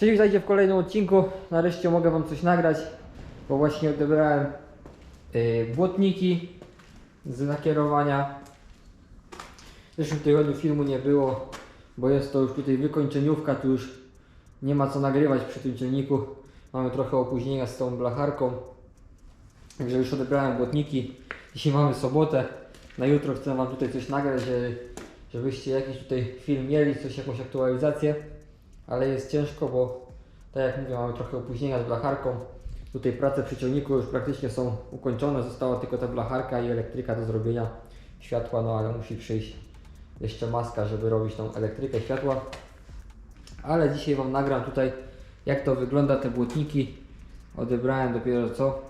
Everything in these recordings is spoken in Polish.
Cześć, witajcie w kolejnym odcinku. Nareszcie mogę Wam coś nagrać, bo właśnie odebrałem yy, błotniki z nakierowania. W zeszłym tygodniu filmu nie było, bo jest to już tutaj wykończeniówka, tu już nie ma co nagrywać przy tym ciągniku. Mamy trochę opóźnienia z tą blacharką. Także już odebrałem błotniki. Dzisiaj mamy sobotę. Na jutro chcę Wam tutaj coś nagrać, żeby, żebyście jakiś tutaj film mieli, coś, jakąś aktualizację. Ale jest ciężko, bo tak jak mówię, mamy trochę opóźnienia z blacharką. Tutaj prace przy ciągniku już praktycznie są ukończone. Została tylko ta blacharka i elektryka do zrobienia światła, no ale musi przyjść jeszcze maska, żeby robić tą elektrykę światła. Ale dzisiaj Wam nagram tutaj, jak to wygląda te błotniki. Odebrałem dopiero co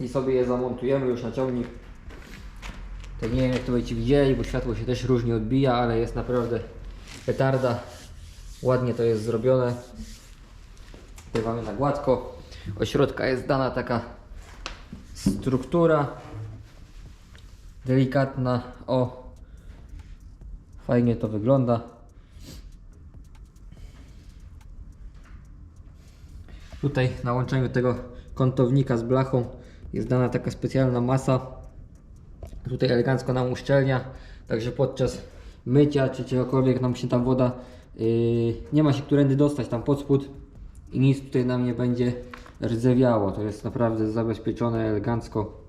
i sobie je zamontujemy już na ciągnik. Tak nie wiem jak to będziecie widzieli, bo światło się też różnie odbija, ale jest naprawdę petarda. Ładnie to jest zrobione. Mamy na gładko. Od środka jest dana taka struktura delikatna. O, fajnie to wygląda. Tutaj na łączeniu tego kątownika z blachą jest dana taka specjalna masa. Tutaj elegancko nam uszczelnia, także podczas mycia czy czegokolwiek nam się ta woda nie ma się którędy dostać tam pod spód i nic tutaj nam nie będzie rdzewiało. To jest naprawdę zabezpieczone elegancko.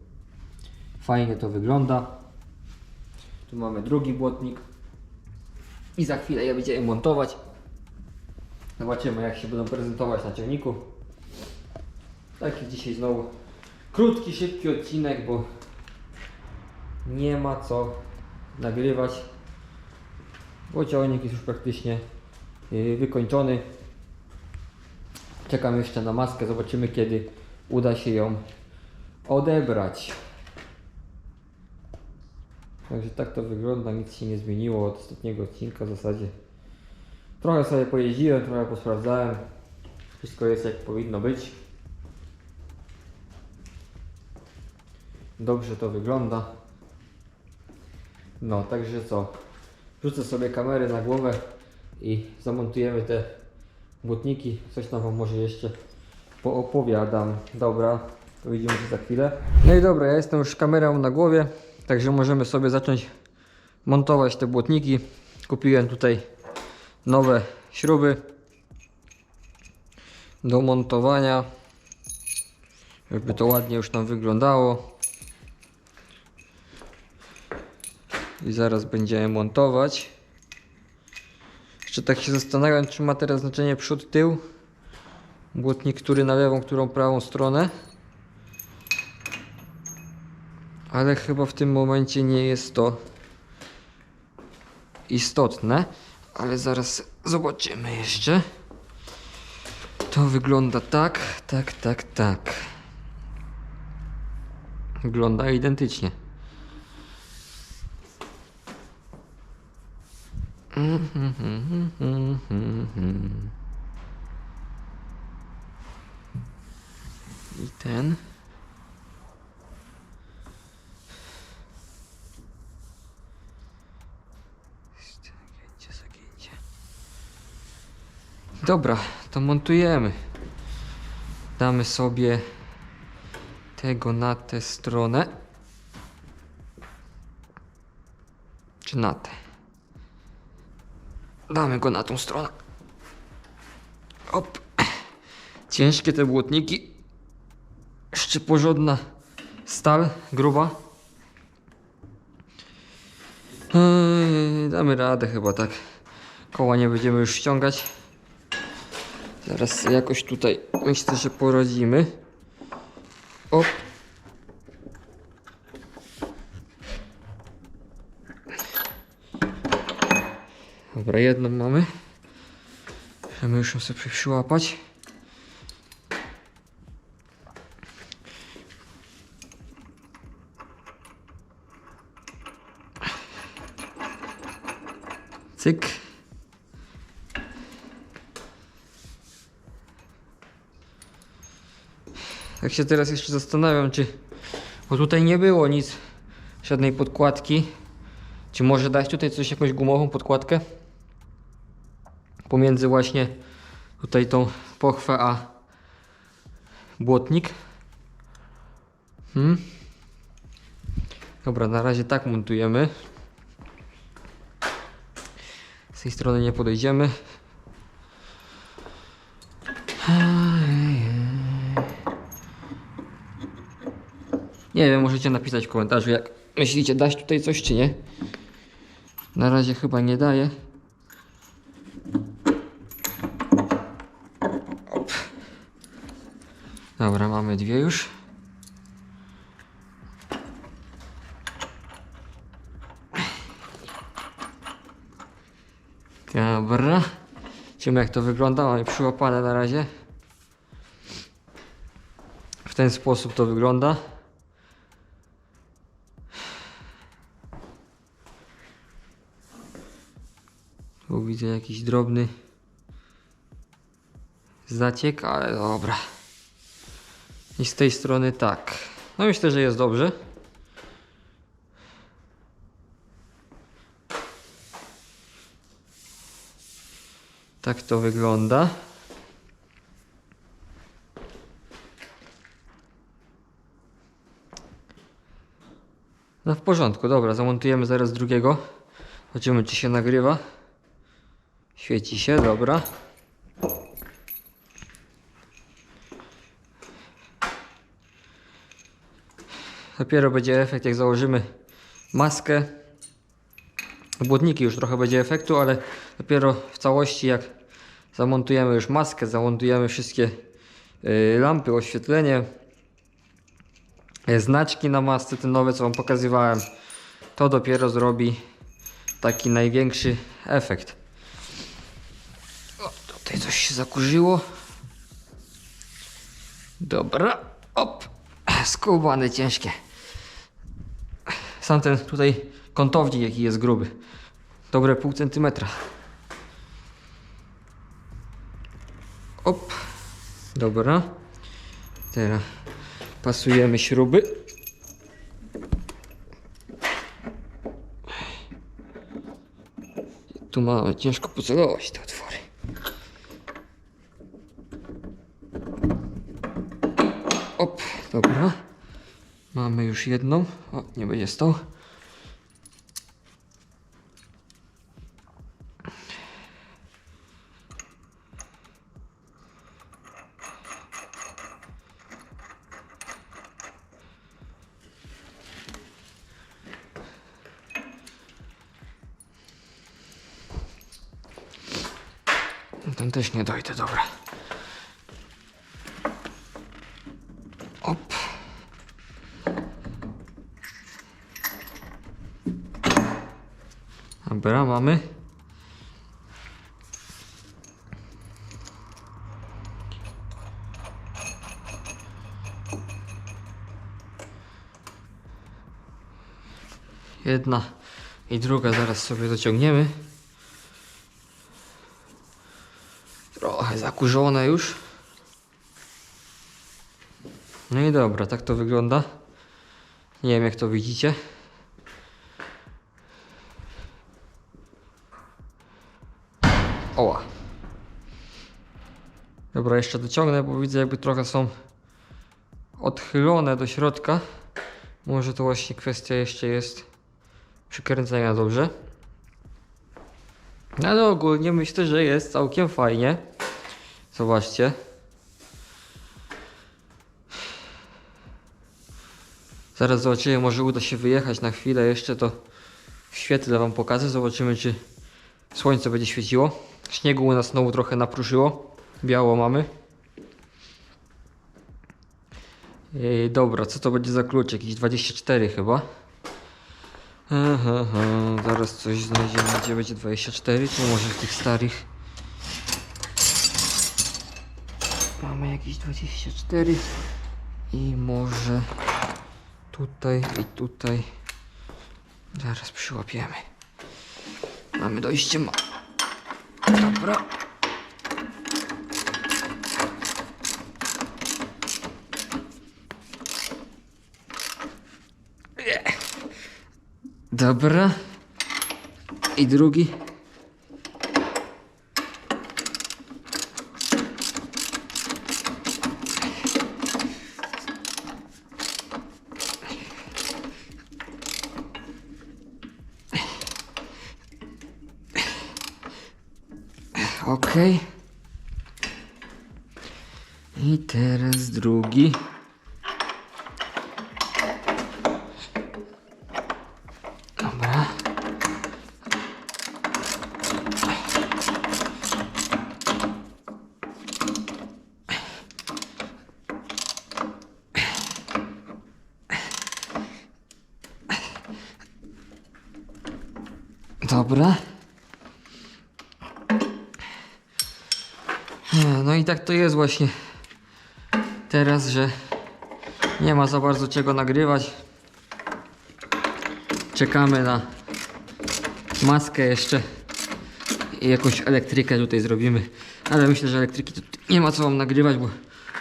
Fajnie to wygląda. Tu mamy drugi błotnik i za chwilę je będziemy montować. Zobaczymy jak się będą prezentować na ciągniku. Taki dzisiaj znowu krótki, szybki odcinek, bo nie ma co nagrywać. Bo jest już praktycznie yy, wykończony. Czekam jeszcze na maskę, zobaczymy kiedy uda się ją odebrać. Także tak to wygląda, nic się nie zmieniło od ostatniego odcinka w zasadzie. Trochę sobie pojeździłem, trochę posprawdzałem. Wszystko jest jak powinno być. Dobrze to wygląda. No, także co? Rzucę sobie kamerę na głowę i zamontujemy te błotniki. Coś tam Wam może jeszcze poopowiadam. Dobra, to widzimy się za chwilę. No i dobra, ja jestem już kamerą na głowie, także możemy sobie zacząć montować te błotniki. Kupiłem tutaj nowe śruby do montowania, żeby to ładnie już nam wyglądało. I zaraz będziemy montować. Jeszcze tak się zastanawiam, czy ma teraz znaczenie przód, tył. Błotnik, który na lewą, którą prawą stronę. Ale chyba w tym momencie nie jest to istotne. Ale zaraz zobaczymy jeszcze. To wygląda tak, tak, tak, tak. Wygląda identycznie. I ten. Zagięcie, zagięcie. Dobra, to montujemy. Damy sobie tego na tę stronę. Czy na tę? Damy go na tą stronę. Op. Ciężkie te błotniki. Jeszcze porządna stal, gruba. Eee, damy radę chyba tak. Koła nie będziemy już ściągać. Zaraz jakoś tutaj myślę, że poradzimy. Op. Dobra, jedną mamy. Możemy już ją sobie przyłapać. Cyk. Tak się teraz jeszcze zastanawiam, czy... Bo tutaj nie było nic, żadnej podkładki. Czy może dać tutaj coś, jakąś gumową podkładkę? Pomiędzy właśnie tutaj tą pochwę, a błotnik. Hmm. Dobra, na razie tak montujemy. Z tej strony nie podejdziemy. Nie wiem, możecie napisać w komentarzu, jak myślicie, dać tutaj coś czy nie. Na razie chyba nie daje. Dobra, mamy dwie już. Dobra. Zobaczymy jak to wygląda. Mamy przyłapane na razie. W ten sposób to wygląda. Tu widzę jakiś drobny zaciek, ale dobra. I z tej strony tak. No myślę, że jest dobrze. Tak to wygląda. No w porządku, dobra, zamontujemy zaraz drugiego. Zobaczymy czy się nagrywa. Świeci się, dobra. Dopiero będzie efekt jak założymy maskę. Błotniki już trochę będzie efektu, ale dopiero w całości jak zamontujemy już maskę, zamontujemy wszystkie y, lampy, oświetlenie, y, znaczki na masce, te nowe co Wam pokazywałem, to dopiero zrobi taki największy efekt. O, tutaj coś się zakurzyło. Dobra, op, skubane ciężkie. Sam ten tutaj kątownik jaki jest gruby. Dobre pół centymetra. Op. Dobra. Teraz pasujemy śruby. Tu mamy ciężko pocelować te otwory. Op, dobra. Mamy już jedną. O, nie będzie stał. Ten też nie dojdę, dobra. Dobra, mamy. Jedna i druga zaraz sobie dociągniemy. Trochę zakurzone już. No i dobra, tak to wygląda. Nie wiem jak to widzicie. Dobra, jeszcze dociągnę, bo widzę jakby trochę są odchylone do środka. Może to właśnie kwestia jeszcze jest przykręcenia dobrze. No ale ogólnie myślę, że jest całkiem fajnie. Zobaczcie. Zaraz zobaczymy, może uda się wyjechać na chwilę jeszcze to w świetle wam pokażę. Zobaczymy czy słońce będzie świeciło. Śniegu u nas znowu trochę napruszyło. Biało mamy. Dobra, co to będzie za klucz? Jakiś 24 chyba. Aha, aha, zaraz coś znajdziemy, gdzie będzie 24, tu może w tych starych. Mamy jakieś 24 i może tutaj i tutaj. Zaraz przyłapiemy. Mamy dojście ma. Dobra. Dobra. I drugi. Okej. Okay. I teraz drugi. To jest właśnie teraz, że nie ma za bardzo czego nagrywać. Czekamy na maskę jeszcze i jakąś elektrykę tutaj zrobimy. Ale myślę, że elektryki nie ma co wam nagrywać, bo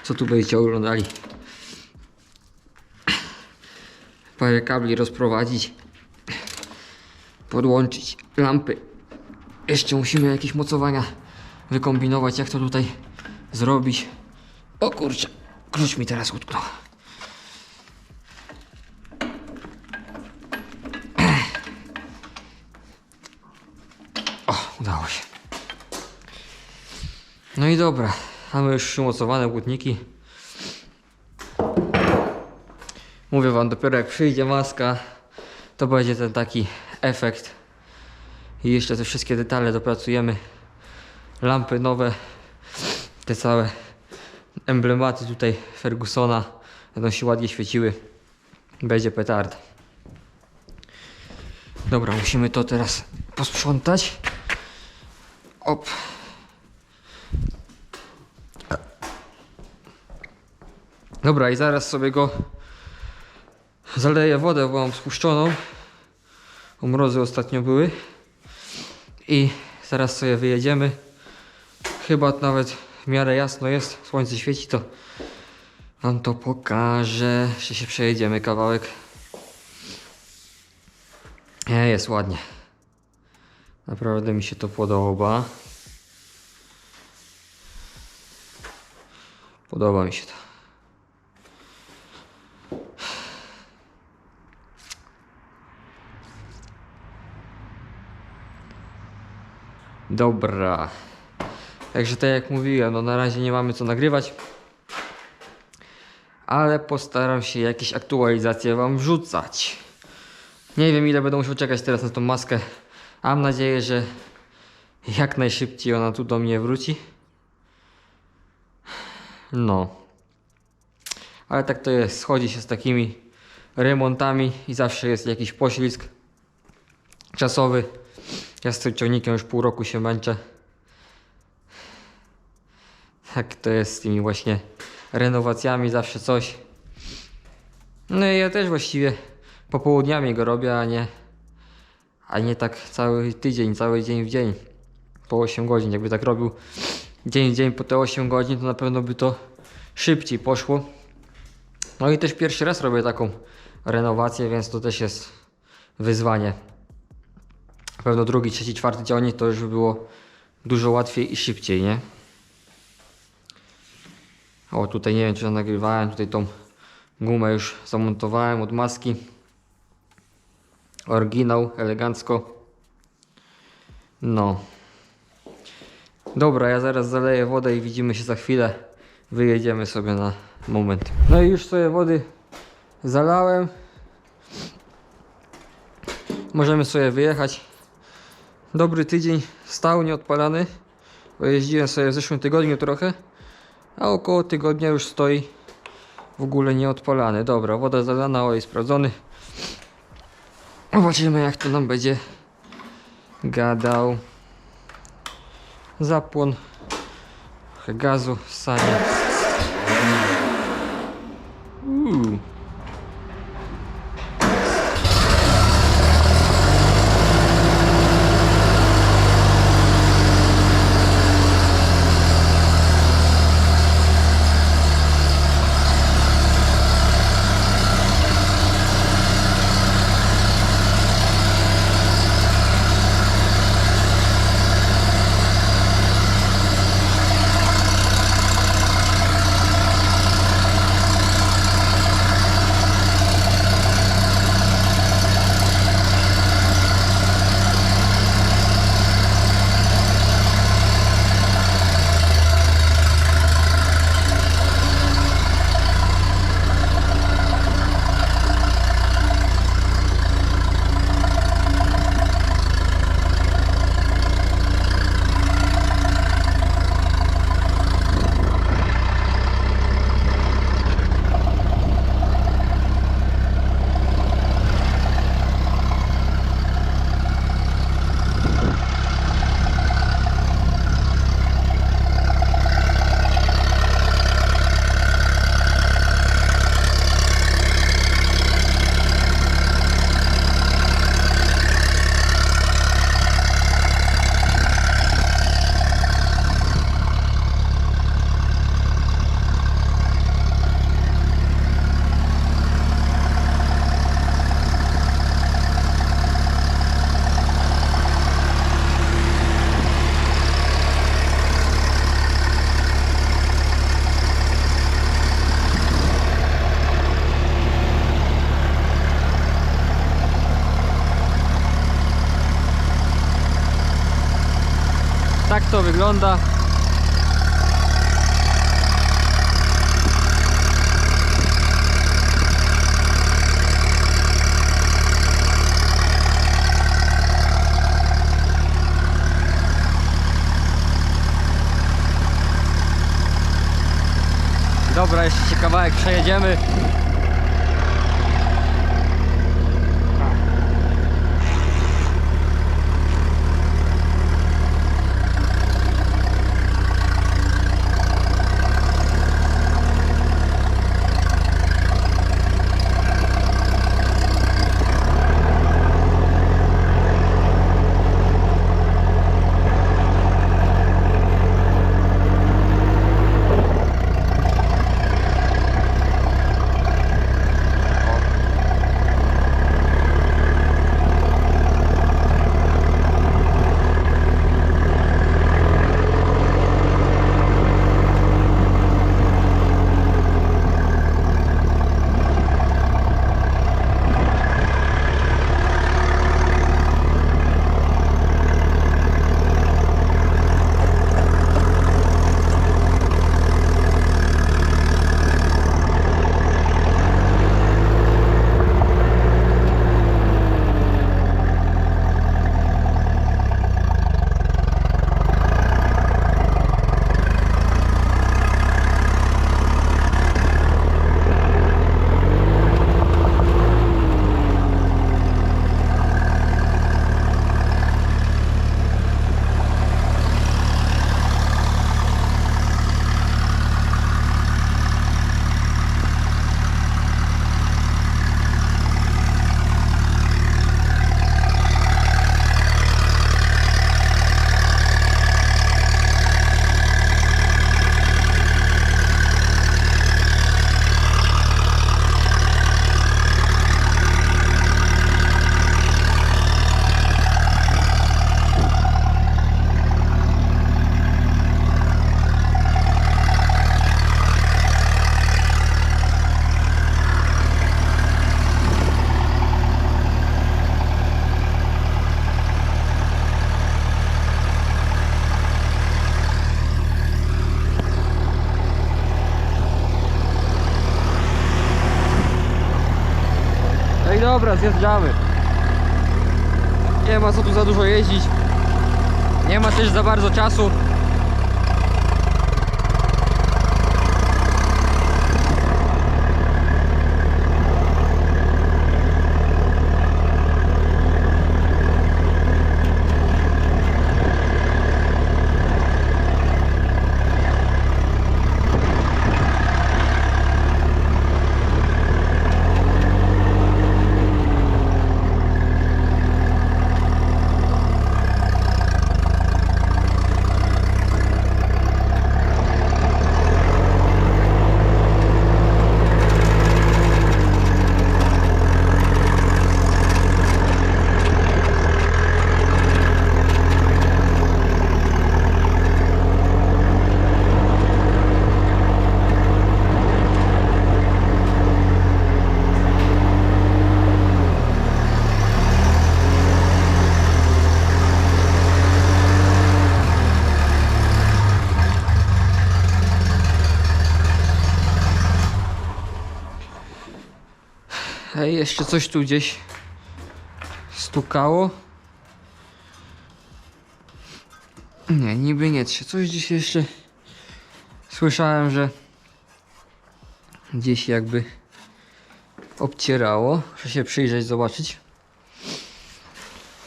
co tu będziecie oglądali. Parę kabli rozprowadzić, podłączyć lampy. Jeszcze musimy jakieś mocowania wykombinować, jak to tutaj zrobić. O kurczę, klucz mi teraz utknął. O, udało się. No i dobra, mamy już przymocowane błotniki. Mówię wam, dopiero jak przyjdzie maska, to będzie ten taki efekt. I jeszcze te wszystkie detale dopracujemy. Lampy nowe, te całe emblematy tutaj Fergusona będą się ładnie świeciły. Będzie petard. Dobra, musimy to teraz posprzątać. Op. Dobra, i zaraz sobie go zaleję wodę, bo mam spuszczoną. Mrozy ostatnio były. I zaraz sobie wyjedziemy. Chyba nawet w miarę jasno jest, słońce świeci, to wam to pokażę. Jeszcze się przejedziemy kawałek. Jest ładnie. Naprawdę mi się to podoba. Podoba mi się to. Dobra. Także tak jak mówiłem, no na razie nie mamy co nagrywać. Ale postaram się jakieś aktualizacje wam wrzucać. Nie wiem ile będę musiał czekać teraz na tą maskę. Mam nadzieję, że jak najszybciej ona tu do mnie wróci. No. Ale tak to jest. Schodzi się z takimi remontami i zawsze jest jakiś poślizg czasowy. Ja z tym ciągnikiem już pół roku się męczę. Tak to jest z tymi właśnie renowacjami, zawsze coś. No i ja też właściwie popołudniami go robię, a nie, a nie tak cały tydzień, cały dzień w dzień. Po 8 godzin, jakby tak robił dzień w dzień po te 8 godzin, to na pewno by to szybciej poszło. No i też pierwszy raz robię taką renowację, więc to też jest wyzwanie. Na pewno drugi, trzeci, czwarty ciągnik to już by było dużo łatwiej i szybciej, nie? O, tutaj nie wiem, czy nagrywałem, tutaj tą gumę już zamontowałem od maski. Oryginał, elegancko. No. Dobra, ja zaraz zaleję wodę i widzimy się za chwilę. Wyjedziemy sobie na moment. No i już sobie wody zalałem. Możemy sobie wyjechać. Dobry tydzień stał nieodpalany, jeździłem sobie w zeszłym tygodniu trochę, a około tygodnia już stoi w ogóle nieodpalany. Dobra, woda zalana, olej sprawdzony. Zobaczymy jak to nam będzie gadał. Zapłon. Gazu, sanie. Tak to wygląda. Dobra, jeszcze się kawałek przejedziemy. No i dobra, zjeżdżamy. Nie ma co tu za dużo jeździć. Nie ma też za bardzo czasu. Jeszcze coś tu gdzieś stukało. Nie, niby nie. Czy coś gdzieś jeszcze słyszałem, że gdzieś jakby obcierało. Muszę się przyjrzeć, zobaczyć.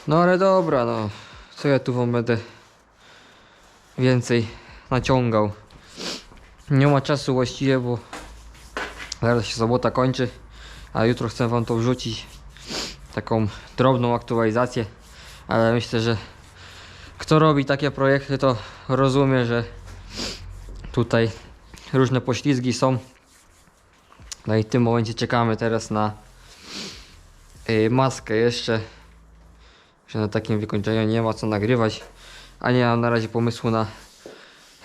No ale dobra, no. Co ja tu wam będę więcej naciągał. Nie ma czasu właściwie, bo zaraz się sobota kończy. A jutro chcę wam to wrzucić. Taką drobną aktualizację. Ale myślę, że kto robi takie projekty, to rozumie, że tutaj różne poślizgi są. No i w tym momencie czekamy teraz na y, maskę jeszcze. Że na takim wykończeniu nie ma co nagrywać. A nie mam na razie pomysłu na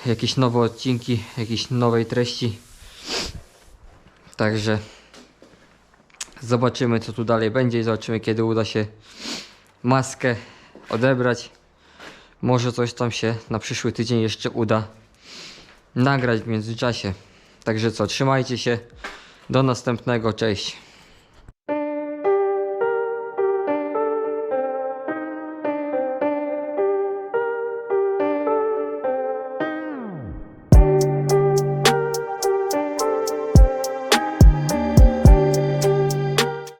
jakieś nowe odcinki, jakieś nowej treści. Także zobaczymy co tu dalej będzie i zobaczymy kiedy uda się maskę odebrać. Może coś tam się na przyszły tydzień jeszcze uda nagrać w międzyczasie. Także co, trzymajcie się. Do następnego, cześć.